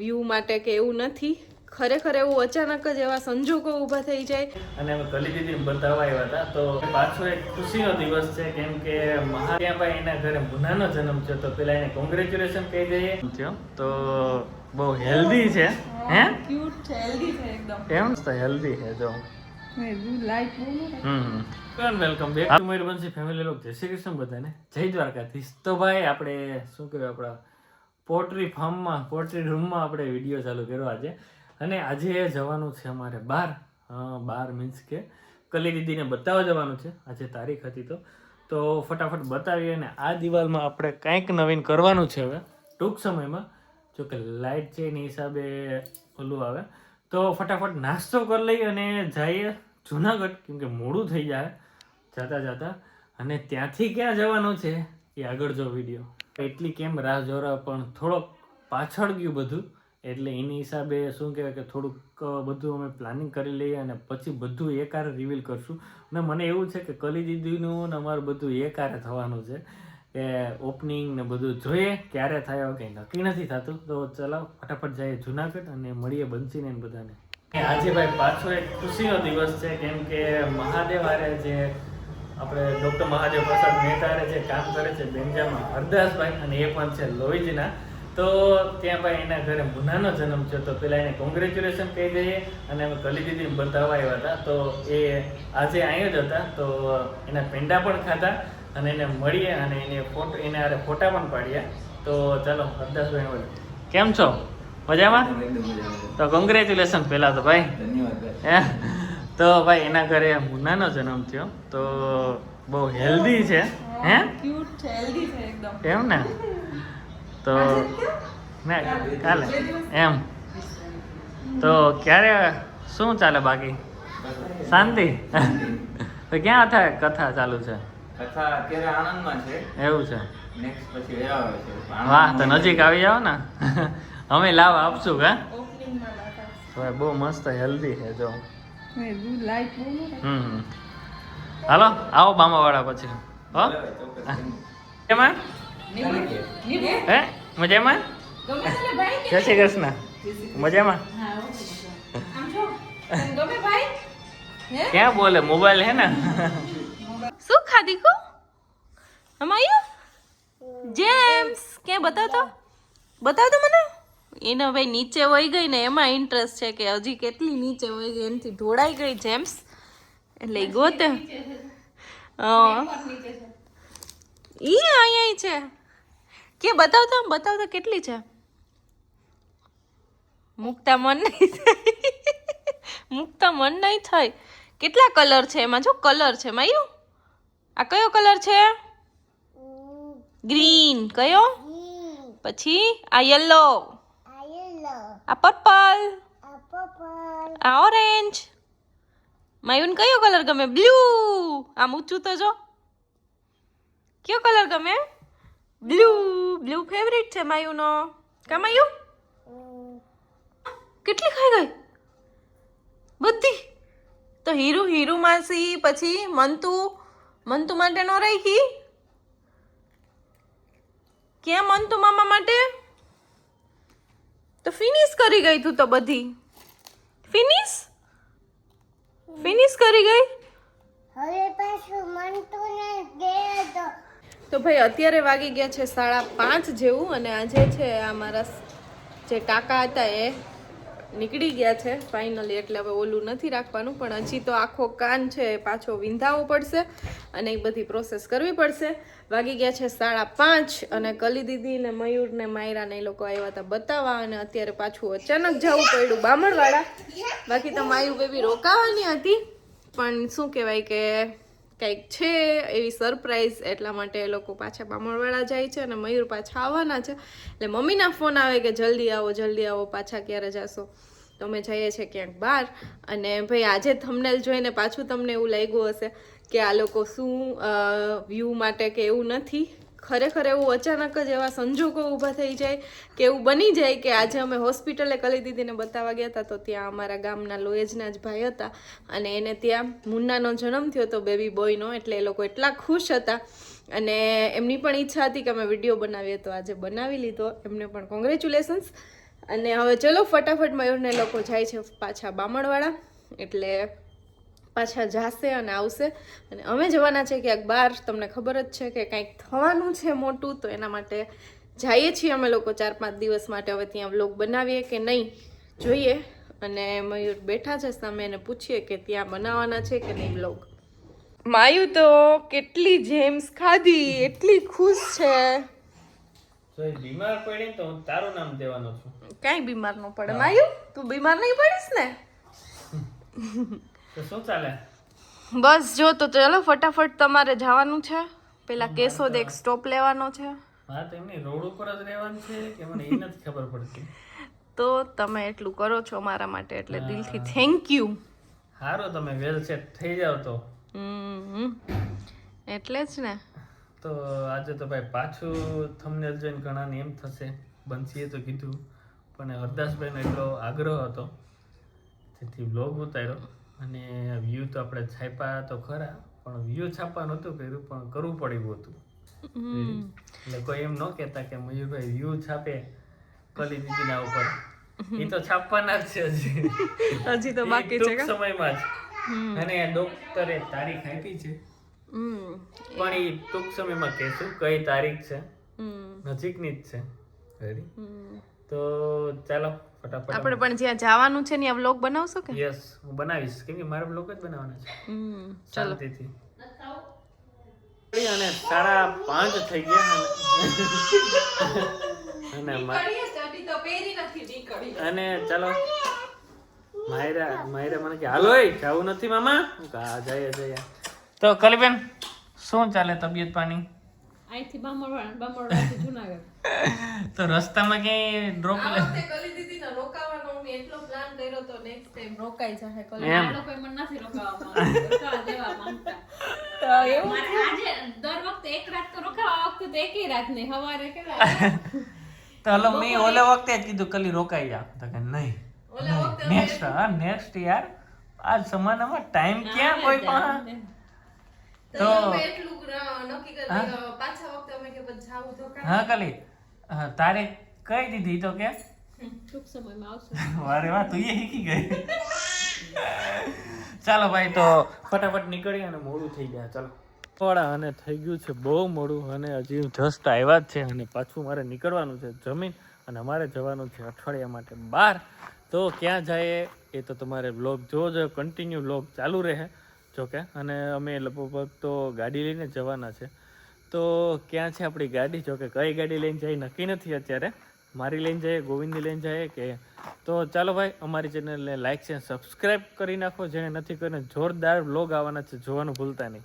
View માટે કે એવું નથી. ખરેખર એવું અચાનક જ એવા સંજોગો ઊભા થઈ જાય. અને અમે કલી દીદી બતાવવા આવ્યા હતા. તો પાછો એક ખુશીનો દિવસ છે કેમ કે મહાત્યાભાઈ એના ઘરે મુનાનો જન્મ છે તો પેલા એને કોંગ્રેચ્યુલેશન કહી દઈએ. તો બહુ હેલ્ધી છે હે ક્યુટ છે હેલ્ધી છે એકદમ. એમ તો હેલ્ધી છે જો. Welcome back to Mayurbhanshi family લોક જય શ્રી કૃષ્ણ બધાને. જય દ્વારકાધીશ. તો ભાઈ આપણે શું કહેવાય આપણા પોટ્રી ફાર્મમાં પોટ્રી રૂમમાં આપણે વીડિયો ચાલુ કર્યો આજે. અને આજે જવાનું છે અમારે બાર. બાર મીન્સ કે કલી દીદીને બતાવવા જવાનું છે. આજે તારીખ હતી તો. તો ફટાફટ બતાવીએ અને આ દિવાલમાં આપણે કાંઈક નવીન કરવાનું છે હવે. ટૂંક સમયમાં જો કે લાઇટ છે એની હિસાબે ઓલું આવે. તો ફટાફટ નાસ્તો કરી લઈ અને જઈએ જુનાગઢ કેમકે મોડું થઈ જાય. જતા જતા. અને ત્યાંથી ક્યાં જવાનું છે? એ આગળ જો વીડિયો એટલી કેમ રાહ જોરા પણ થોડોક પાછળ ગયું બધું. એટલે એની હિસાબે શું કહેવાય કે થોડુંક બધું અમે પ્લાનિંગ કરી લઈએ અને પછી બધું એકારે રિવીલ કરશું. અને મને એવું છે કે કલી દીદીનું ને અમારું બધું એકારે થવાનું છે કે ઓપનિંગ ને બધું જોઈએ ક્યારે થાય કંઈ નક્કી નથી થતું. તો ચલો ફટાફટ જઈએ જુનાગઢ અને મળીએ બંસીને બધાને. આજે ભાઈ પાછો એક ખુશીનો દિવસ છે, કેમ કે મહાદેવ આરે જે આપણે ડૉક્ટર મહાદેવ પ્રસાદ મહેતા જે કામ કરે છે બેંજામાં હરદાસભાઈ અને એ પણ છે લોહીજીના. તો ત્યાં ભાઈ એના ઘરે મુનાનો જન્મ થયો. તો પેલા એને કોંગ્રેચ્યુલેશન કહી દઈએ અને અમે કલી દીદીને બતાવવા આવ્યા હતા. તો એ આજે અહીંયા જ હતા. તો એના પેંડા પણ ખાધા અને એને મળીએ અને એને ફોટો એને હારે ફોટા પણ પાડ્યા. તો ચાલો હરદાસભાઈ મળે કેમ છો? મજામાં? તો કોંગ્રેચ્યુલેશન પહેલાં તો ભાઈ. હે? તો ભાઈ એના ઘરે મુનાનો જન્મ થયો તો બહુ હેલ્ધી છે. હે ક્યુટ છે હેલ્ધી છે એકદમ. એમ ને? તો ના કાલે. એમ. તો ક્યારે શું ચાલે બાકી? શાંતિ? તો ક્યાં હતા? કથા ચાલુ છે? કથા અત્યારે આણંદમાં છે. એવું છે? નેક્સ્ટ પછી વેરાવળ છે. વાહ તો નજીક આવી જાઓ ને. અમે લાવ આપશું કા તો બહુ મસ્ત હેલ્ધી છે જો. હાલો આવો બામાવાળા પછી. હો? એમાં હે? મજામાં? જય શ્રી કૃષ્ણ. મજામાં? ક્યાં બોલે? મોબાઈલ હે ને? શું ખાધી કો? જેમ્સ. ક્યાં બતાવ તો બતાવ તો મને? એને ભાઈ નીચે વહી ગઈ ને એમાં ઇન્ટરેસ્ટ છે કે હજી કેટલી નીચે વહી ગઈ? એનાથી ઢોળાઈ ગઈ જેમ્સ. એટલે ગોતે. હા. ઈ અહીંયા છે. કે બતાવતા બતાવતા બતાવ કેટલી છે? મુકતા મન નહીં મુકતા મન નહીં થાય. કેટલા કલર છે એમાં? જો કલર છે. માયું આ કયો કલર છે? ગ્રીન. કયો? પછી આ યલો. આ પર્પલ આ ઓરેન્જ માયુન કયો કલર ગમે? બ્લુ આમ ઊંચું તો જો. કયો કલર ગમે? બ્લુ બ્લુ ફેવરિટ છે માયુનો. કા માયુ? કેટલી ખાઈ ગઈ? બધી. તો હીરુ હીરુ માસી પછી મંતુ. મંતુ માટે નો રાખી. ક્યાં મંતુ મામા માટે? તો ફિનિશ કરી ગઈ તું તો બધી. ફિનિશ ફિનિશ કરી ગઈ? હવે પાછું મનતું ને તો તો ભાઈ અત્યારે વાગી ગયા છે સાડા પાંચ જેવું અને આજે છે આ મારા જે કાકા હતા એ નીકળી ગયા છે. ફાઇનલી એટલે હવે ઓલું નથી રાખવાનું, પણ હજી તો આખો કાન છે પાછો વિંધાવો પડશે અને એ બધી પ્રોસેસ કરવી પડશે. વાગી ગયા છે સાડા પાંચ અને કલી દીદી ને મયુર ને માયરાને એ લોકો આવ્યા હતા બતાવવા અને અત્યારે પાછું અચાનક જવું પડ્યું બામણવાળા બાકી તો માયુ બેબી રોકાવાની હતી. પણ શું કહેવાય કે કંઈક છે એવી સરપ્રાઈઝ એટલા માટે એ લોકો પાછા બામણવાળા જાય છે અને મયુર પાછા આવવાના છે. એટલે મમ્મીના ફોન આવે કે જલ્દી આવો જલ્દી આવો, પાછા ક્યારે જશો? તો અમે જઈએ છીએ ક્યાંક બહાર. અને ભાઈ, આજે થમનેલ જોઈને પાછું તમને એવું લાગ્યું હશે કે આ લોકો શું વ્યૂ માટે કે એવું નથી. ખરેખર એવું અચાનક જ એવા સંજોગો ઊભા થઈ જાય કે એવું બની જાય કે આજે અમે હોસ્પિટલે કલી દીદીને બતાવવા ગયા હતા તો ત્યાં અમારા ગામના લોએજના જ ભાઈ હતા અને એને ત્યાં મુન્નાનો જન્મ થયો હતો બેબી બોયનો એટલે એ લોકો એટલા ખુશ હતા. અને એમની પણ ઈચ્છા હતી કે અમે વીડિયો બનાવીએ તો આજે બનાવી લીધો. એમને પણ કોંગ્રેચ્યુલેશન્સ અને હવે ચલો ફટાફટ મયુરને લોકો જાય છે પાછા બામણવાળા એટલે પાછા જાશે અને આવશે. અને અમે જવાના છે ક્યાંક બહાર તમને ખબર જ છે કે કંઈક થવાનું છે મોટું તો એના માટે જઈએ છીએ અમે લોકો ચાર પાંચ દિવસ માટે. હવે ત્યાં વ્લોગ બનાવીએ કે નહીં જોઈએ. અને મયુર બેઠા છે સામે એને પૂછીએ કે ત્યાં બનાવવાના છે કે નહીં વ્લોગ. માયુ તો કેટલી જેમ્સ ખાધી એટલી ખુશ છે. બીમાર પડી તો તારું નામ દેવાનો છું. કાંઈ બીમાર ન પડે. માયુ તું બીમાર નહીં પડીશ ને? તો શું ચાલે? બસ જો તો ચલો ફટાફટ તમારે જવાનું છે. પેલા કેશોદ એક સ્ટોપ લેવાનો છે. હા તો એમની રોડ ઉપર જ રહેવાનું છે કે મને એ નથી ખબર પડતી? તો તમે એટલું કરો છો મારા માટે એટલે દિલથી થેન્ક યુ હારો તમે વેલ સેટ થઈ જાવ તો. એટલે જ ને. તો આજે તો ભાઈ પાછું થંબનેલ જોઈને ઘણાને એમ થશે. બંસીએ તો કીધું પણ હરદાસભાઈનો એટલો આગ્રહ હતો. તેથી બ્લોગ ઉતાર્યો. અને વ્યૂ તો આપણે છાપ્યા તો ખરા પણ વ્યૂ છાપવા નહોતું કર્યું પણ કરવું પડ્યું હતું. એટલે કોઈ એમ ન કહેતા કે મયુરભાઈ વ્યૂ છાપે કલી દીદીના ઉપર. એ તો છાપવાના જ છે હજી. હજી તો બાકી છે ટૂંક સમયમાં જ. અને ડોક્ટરે તારીખ આપી છે. પણ એ ટૂંક સમયમાં કહેશું કઈ તારીખ છે? નજીકની જ છે. તો ચાલો. ફટાફટ આપણે પણ જ્યાં જવાનું છે ત્યાં વ્લોગ બનાવશો કે? યસ હું બનાવીશ. કેમ કે મારે બ્લોગ જ બનાવવાના છે. હમ ચાલો. તેથી અને સાડા પાંચ થઈ ગયા અને અને મા- અને ચાલો. માયરા માયરા મને કે હાલો જવું નથી મામા? જઈએ જઈએ. તો કલીબેન શું ચાલે તબિયત પાણી? અહીંથી બામણવાડા બામણવાડાથી જુનાગઢ. તો રસ્તામાં ક્યાંય ડ્રોપ લે? રોકાઈ જાય કલી. આ લોકો મને નથી રોકાવા માંગતા, રોકાવા દેવા માંગતા. મારે આજે દર વખતે એક રાત તો રોકાવા આ વખતે તો એકેય રાત નહીં સવારે કેવા તો હલો મેં ઓલે વખતે જ કીધું કલી રોકાઈ જા. તો કે નહીં. નેક્સ્ટ હા નેક્સ્ટ યાર. આ જમાનામાં ટાઈમ ક્યાં કોઈ પણ તો હા? કલી. હા, તારીખ કઈ દીધી તો કે? ટૂંક સમયમાં આવશે. વારે વાહ તું એ શીખી ગઈ. ચાલો ભાઈ તો ફટાફટ નીકળી અને મોડું થઈ ગયા. ચાલો. થોડા અને થઈ ગયું છે બહુ મોડું અને હજી જસ્ટ આવ્યા જ છે અને પાછું મારે નીકળવાનું છે જમીન અને અમારે જવાનું છે અઠવાડિયા માટે બહાર. તો ક્યાં જાય એ તો તમારે બ્લોગ જોજો કન્ટિન્યુ બ્લોગ ચાલુ રહે. જોકે અને અમે લગભગ તો ગાડી લઈને જવાના છે. તો ક્યાં છે આપણી ગાડી? જોકે કઈ ગાડી લઈને જાય નક્કી નથી અત્યારે. મારી લઈને જઈએ ગોવિંદની લઈને જઈએ કે તો ચાલો ભાઈ, અમારી ચેનલને લાઇક છે સબસ્ક્રાઈબ કરી નાખો. જેને નથી કરીને જોરદાર બ્લોગ આવવાના છે, જોવાનું ભૂલતા નહીં.